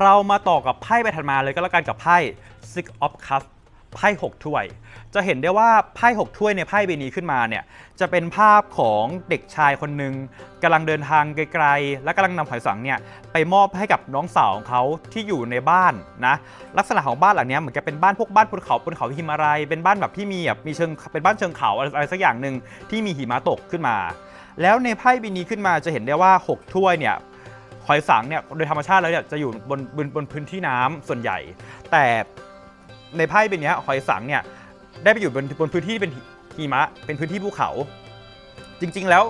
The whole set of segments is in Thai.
เรามาต่อกับไพ่ใบถัดมาเลยก็แล้วกันกับไพ่ Six of Cups ไพ่6ถ้วย จะเห็นได้ว่าไพ่6ถ้วยในไพ่ใบนี้ขึ้นมาเนี่ยจะเป็นภาพของเด็กชายคนหนึ่งกำลังเดินทางไกลๆ และกำลังนำหอยสังเนี่ยไปมอบให้กับน้องสาวของเขาที่อยู่ในบ้านนะลักษณะของบ้านหลังนี้เหมือนกับเป็นบ้านพวกบ้านบนเขาบนเขาหิมาลัยเป็นบ้านแบบที่มีแบบมีเชิงเป็นบ้านเชิงเขาอะไรอะไรสักอย่างหนึ่งที่มีหิมะตกขึ้นมา แล้วในไพ่ใบนี้ขึ้นมาจะเห็นได้ว่า 6 ถ้วยเนี่ย หอยสังเนี่ยโดยธรรมชาติแล้วเนี่ยจะอยู่บนบนบนพื้นที่น้ำส่วนใหญ่ แต่ในไพ่ใบเนี้ยหอยสังเนี่ยได้ไปอยู่บนบนพื้นที่เป็นหิมะเป็นพื้นที่ภูเขา จริงๆแล้ว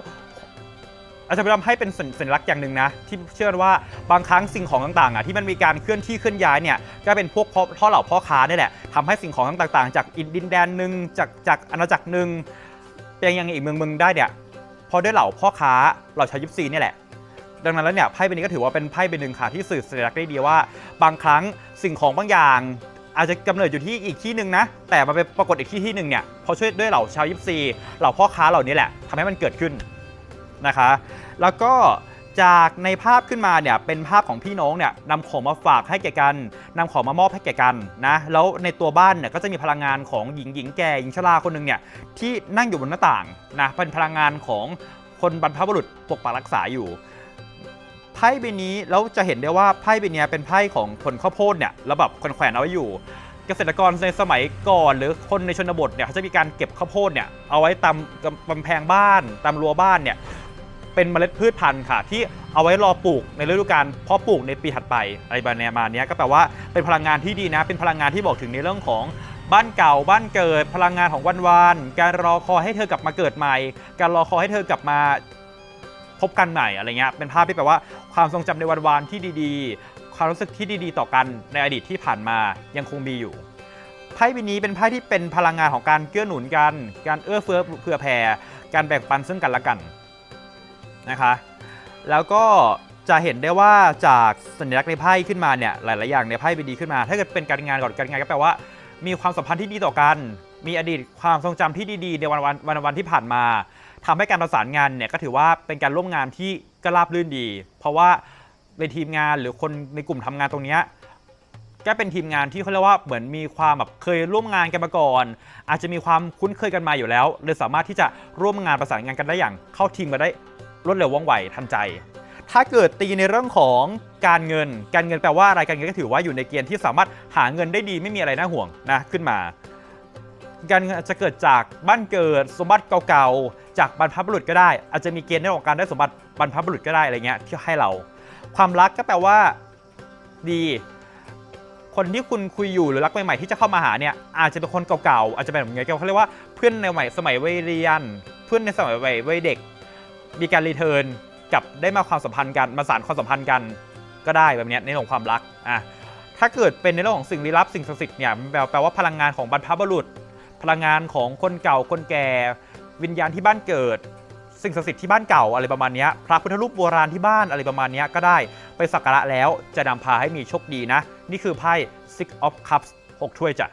อาจจะไปทำให้เป็นสัญสญลักษณ์อย่างหนึ่งนะที่เชื่อว่าบางครั้งสิ่งของต่างๆอะที่มันมีการเคลื่อนที่เคลื่อนย้ายเนี่ยก็เป็นพวกพ่อพ่อเหล่าพ่อค้านี่แหละทำให้สิ่งของต่างๆ จากอินดินแดนหนึ่งจากจากอาณาจักรหนึ่งไปยังอีกเมืองเมืองได้เนี่ยพอด้วยเหล่าพ่อค้าเหล่าชาวยิปซีนี่แหละ ดังนั้นแล้วเนี่ยไพ่ใบนี้ก็ถือว่าเป็นไพ่ใบหนึ่งค่ะที่สื่อสัญลักษณ์ได้ดีว่า บางครั้งสิ่งของบางอย่าง อาจจะกำเนิดอยู่ที่อีกที่หนึ่งนะ แต่มาไปปรากฏอีกที่ที่หนึ่งเนี่ยพอช่วยด้วยเหล่าชาวยิปซีเหล่าพ่อค้าเหล่านี้แหละทำให้มันเกิดขึ้นนะคะ แล้วก็จากในภาพขึ้นมาเนี่ยเป็นภาพของพี่น้องเนี่ยนำของมาฝากให้แก่กันนำของมามอบให้แก่กันนะแล้วในตัวบ้านเนี่ยก็จะมีพลังงานของหญิงหญิงแก่หญิงชราคนหนึ่งเนี่ยที่นั่งอยู่บนหน้าต่างนะเป็นพลังงานของคนบรรพบุรุษปกปักรักษาอยู่ ไพ่ใบนี้แล้วจะเห็นได้ว่าไพ่ใบเนี้ยเป็นไพ่ของผลข้าวโพดเนี่ยแล้วแบบแขวนเอาไว้อยู่ เกษตรกรในสมัยก่อนหรือคนในชนบทเนี่ยเขาจะมีการเก็บข้าวโพดเนี่ยเอาไว้ตามกำแพงบ้านตามรั้วบ้านเนี่ยเป็นเมล็ดพืชพันธุ์ค่ะ ที่เอาไว้รอปลูกในฤดูกาลเพาะปลูกในปีถัดไปอะไรแบบเนี้ยมาเนี้ยก็แปลว่าเป็นพลังงานที่ดีนะ เป็นพลังงานที่บอกถึงในเรื่องของบ้านเก่าบ้านเกิดพลังงานของวันวานการรอคอยให้เธอกลับมาเกิดใหม่ การรอคอยให้เธอกลับมา พบกันใหม่อะไรเงี้ยเป็นภาพที่แปลว่าความทรงจำในวันวานที่ดีๆ ความรู้สึกที่ดีๆ ต่อกันในอดีตที่ผ่านมายังคงมีอยู่ไพ่ใบนี้เป็นไพ่ที่เป็นพลังงานของการเกื้อหนุนกัน การเอื้อเฟื้อเผื่อแผ่การแบ่งปันซึ่งกันและกันนะคะแล้วก็จะเห็นได้ว่าจากสัญลักษณ์ในไพ่ขึ้นมาเนี่ยหลาย ๆ อย่างในไพ่ใบนี้ขึ้นมา ถ้าเกิดเป็นการงานก่อนการงานก็แปลว่า มีความสัมพันธ์ที่ดีต่อกัน มีอดีตความทรงจำที่ดีๆ ในวันวันวันวันที่ผ่านมาทำให้การประสานงานเนี่ยก็ถือว่าเป็นการร่วมงานที่ก็ราบรื่นดี เพราะว่าในทีมงานหรือคนในกลุ่มทำงานตรงนี้ก็เป็นทีมงานที่เขาเรียกว่าเหมือนมีความแบบเคยร่วมงานกันมาก่อน อาจจะมีความคุ้นเคยกันมาอยู่แล้วเลยสามารถที่จะร่วมงานประสานงานกันได้อย่าง เข้าทีมกันได้รวดเร็วว่องไวทันใจ ถ้าเกิดตีในเรื่องของการเงิน การเงินแปลว่าอะไรการเงินก็ถือว่าอยู่ในเกณฑ์ที่สามารถหาเงินได้ดีไม่มีอะไรน่าห่วงนะขึ้นมา การเงินอาจจะเกิดจากบ้านเกิดสมบัติเก่าๆ จากบรรพบุรุษก็ได้ อาจจะมีเกณฑ์ในเรื่องของการได้สมบัติบรรพบุรุษก็ได้อะไรเงี้ยที่ให้เรา ความรักก็แปลว่าดี คนที่คุณคุยอยู่หรือรักใหม่ๆที่จะเข้ามาหาเนี่ยอาจจะเป็นคนเก่าๆอาจจะเป็นแบบไงเขาเรียกว่าเพื่อนในสมัยสมัยวัยเรียน เพื่อนในสมัยวัยวัยเด็ก มีการรีเทิร์นกับได้มาความสัมพันธ์กันมาสานความสัมพันธ์กันก็ได้แบบเนี้ยในเรื่องของความรักอะถ้าเกิดเป็นในเรื่องของสิ่งลี้ลับสิ่งศักดิ์สิทธิ์เนี่ยแปลว่าพลังงานของบรรพบุรุษ พลังงานของคนเก่าคนแก่ วิญญาณที่บ้านเกิด สิ่งศักดิ์สิทธิ์ที่บ้านเก่าอะไรประมาณนี้พระพุทธรูปโบราณที่บ้านอะไรประมาณนี้ก็ได้ไปสักการะแล้วจะนำพาให้มีโชคดีนะ นี่คือไพ่ Six of Cups 6ถ้วยจ้ะ